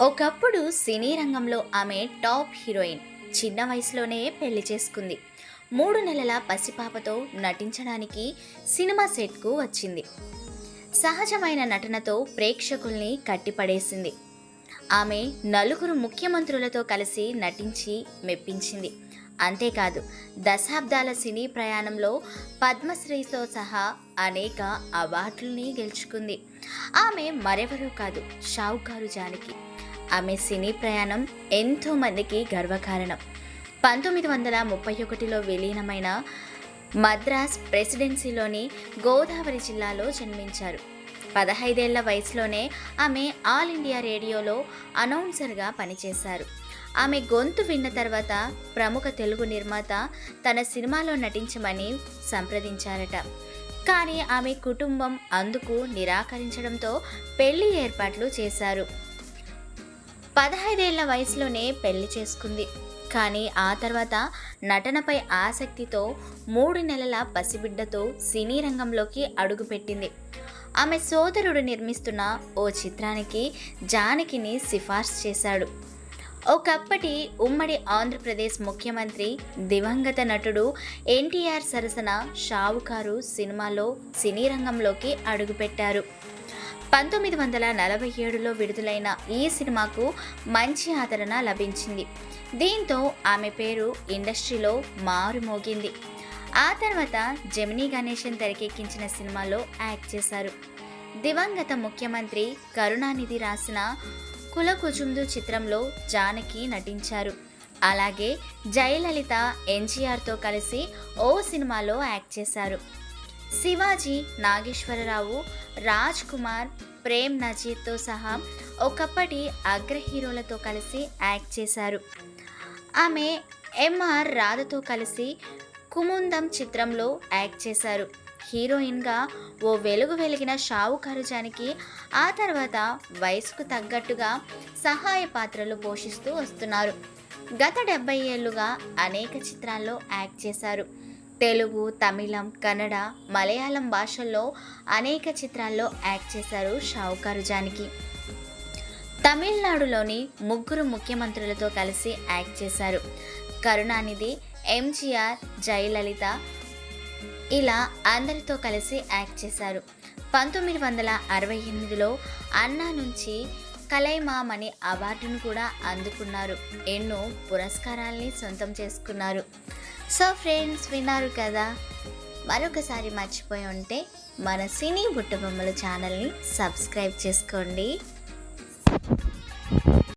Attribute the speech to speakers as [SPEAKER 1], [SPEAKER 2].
[SPEAKER 1] ఒకప్పుడు సినీ రంగంలో ఆమె టాప్ హీరోయిన్. చిన్న వయసులోనే పెళ్ళి చేసుకుంది. మూడు నెలల పసిపాపతో నటించడానికి సినిమా సెట్కు వచ్చింది. సహజమైన నటనతో ప్రేక్షకుల్ని కట్టిపడేసింది. ఆమె నలుగురు ముఖ్యమంత్రులతో కలిసి నటించి మెప్పించింది. అంతేకాదు దశాబ్దాల సినీ ప్రయాణంలో పద్మశ్రీతో సహా అనేక అవార్డుల్ని గెలుచుకుంది. ఆమె మరెవరూ కాదు షావుకారు జానకి. ఆమె సినీ ప్రయాణం ఎంతోమందికి గర్వకారణం. పంతొమ్మిది వందల ముప్పై ఒకటిలో విలీనమైన మద్రాస్ ప్రెసిడెన్సీలోని గోదావరి జిల్లాలో జన్మించారు. పదహైదేళ్ళ వయసులోనే ఆమె ఆల్ ఇండియా రేడియోలో అనౌన్సర్గా పనిచేశారు. ఆమె గొంతు విన్న తర్వాత ప్రముఖ తెలుగు నిర్మాత తన సినిమాలో నటించమని సంప్రదించారట. కానీ ఆమె కుటుంబం అందుకు నిరాకరించడంతో పెళ్ళి ఏర్పాట్లు చేశారు. పదహైదేళ్ళ వయసులోనే పెళ్ళి చేసుకుంది. కానీ ఆ తర్వాత నటనపై ఆసక్తితో మూడు నెలల పసిబిడ్డతో సినీ రంగంలోకి అడుగుపెట్టింది. ఆమె సోదరుడు నిర్మిస్తున్న ఓ చిత్రానికి జానకిని సిఫార్సు చేశాడు. ఒకప్పటి ఉమ్మడి ఆంధ్రప్రదేశ్ ముఖ్యమంత్రి దివంగత నటుడు ఎన్టీఆర్ సరసన షావుకారు సినిమాలో సినీ రంగంలోకి అడుగుపెట్టారు. పంతొమ్మిది వందల నలభై ఏడులో విడుదలైన ఈ సినిమాకు మంచి ఆదరణ లభించింది. దీంతో ఆమె పేరు ఇండస్ట్రీలో మారుమోగింది. ఆ తర్వాత జమినీ గణేశన్ తెరకెక్కించిన సినిమాలో యాక్ట్ చేశారు. దివంగత ముఖ్యమంత్రి కరుణానిధి రాసిన కులకుచుందు చిత్రంలో జానకి నటించారు. అలాగే జయలలిత ఎన్టీఆర్తో కలిసి ఓ సినిమాలో యాక్ట్ చేశారు. శివాజీ నాగేశ్వరరావు రాజ్ కుమార్ ప్రేమ్ నజీర్తో సహా ఒకప్పటి అగ్ర హీరోలతో కలిసి యాక్ట్ చేశారు. ఆమె ఎంఆర్ రాధతో కలిసి కుముందం చిత్రంలో యాక్ట్ చేశారు. హీరోయిన్గా ఓ వెలుగు వెలిగిన షావుకారుజానికి ఆ తర్వాత వయసుకు తగ్గట్టుగా సహాయ పాత్రలు పోషిస్తూ వస్తున్నారు. గత డెబ్బై ఏళ్ళుగా అనేక చిత్రాల్లో యాక్ట్ చేశారు. తెలుగు తమిళం కన్నడ మలయాళం భాషల్లో అనేక చిత్రాల్లో యాక్ట్ చేశారు షావుకారుజానికి తమిళనాడులోని ముగ్గురు ముఖ్యమంత్రులతో కలిసి యాక్ట్ చేశారు. కరుణానిధి ఎంజీఆర్ జయలలిత ఇలా అందరితో కలిసి యాక్ట్ చేశారు. పంతొమ్మిది వందల అరవై ఎనిమిదిలో అన్నా నుంచి కలైమామ్ అనే అవార్డును కూడా అందుకున్నారు. ఎన్నో పురస్కారాల్ని సొంతం చేసుకున్నారు. సో ఫ్రెండ్స్ విన్నారు కదా? మరొకసారి మర్చిపోయి ఉంటే మన సినీ బుట్టబొమ్మల ఛానల్ని సబ్స్క్రైబ్ చేసుకోండి.